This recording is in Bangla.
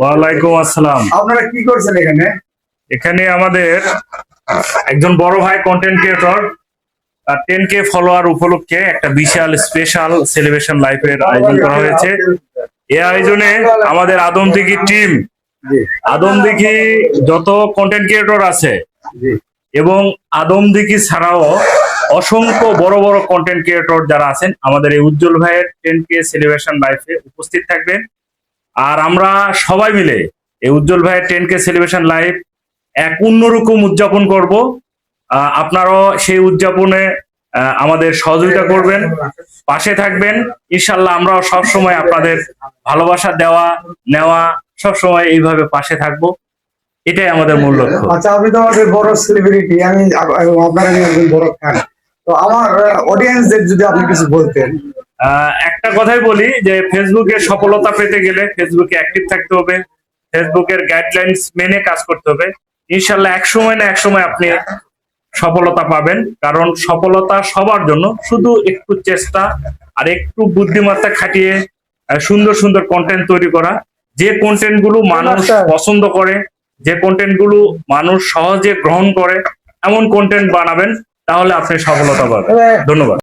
ওয়ালাইকুম আসসালাম। আপনারা কি করছেন এখানে? এখানে আমাদের একজন বড় ভাই content creator ten K follower উপলক্ষে একটা বিশাল স্পেশাল সেলিব্রেশন লাইফের আয়োজন করা হয়েছে। এই আয়োজনে আমাদের আদমদিঘি টিম আদমদিঘি যত কন্টেন্ট ক্রিয়েটর আছে এবং আদমদিঘি ছাড়াও অসংখ্য বড় বড় কন্টেন্ট ক্রিয়েটর যারা আছেন আমাদের এই উজ্জ্বল ভাইয়ের টেন কে সেলিব্রেশন লাইফে উপস্থিত থাকবেন। আর আমরা সবাই মিলে এই উজ্জ্বল ভাইয়ের টেন কে সেলিব্রেশন লাইফ এক অন্যরকম উদযাপন করব। আপনারাও সেই উদযাপনে আমাদের সহযোগিতা করবেন, পাশে থাকবেন। ইনশাল্লাহ আমরাও সব সময় আপনাদের ভালোবাসা দেওয়া, নেওয়া সব সময় এইভাবে পাশে থাকব। এটাই আমাদের মূল লক্ষ্য। আচ্ছা আপনি তো আমাদের বড় সেলিব্রিটি আমি আপনার একজন বড় ফ্যান তো আমার অডিয়েন্সদের যদি আপনি কিছু বলতেন একটা কথাই বলি যে ফেসবুকে সফলতা পেতে গেলে ফেসবুকে অ্যাক্টিভ থাকতে হবে। ফেসবুকের গাইডলাইন্স মেনে কাজ করতে হবে। ইনশাল্লাহ এক সময় না এক সময় আপনি সফলতা পাবেন। কারণ সফলতা সবার জন্য শুধু একটু চেষ্টা আর একটু বুদ্ধিমত্তা খাটিয়ে সুন্দর সুন্দর কন্টেন্ট তৈরি করা। যে কন্টেন্টগুলো মানুষ পছন্দ করে যে কন্টেন্টগুলো মানুষ সহজে গ্রহণ করে এমন কন্টেন্ট বানাবেন তাহলে আপনি সফলতা পাবেন। ধন্যবাদ।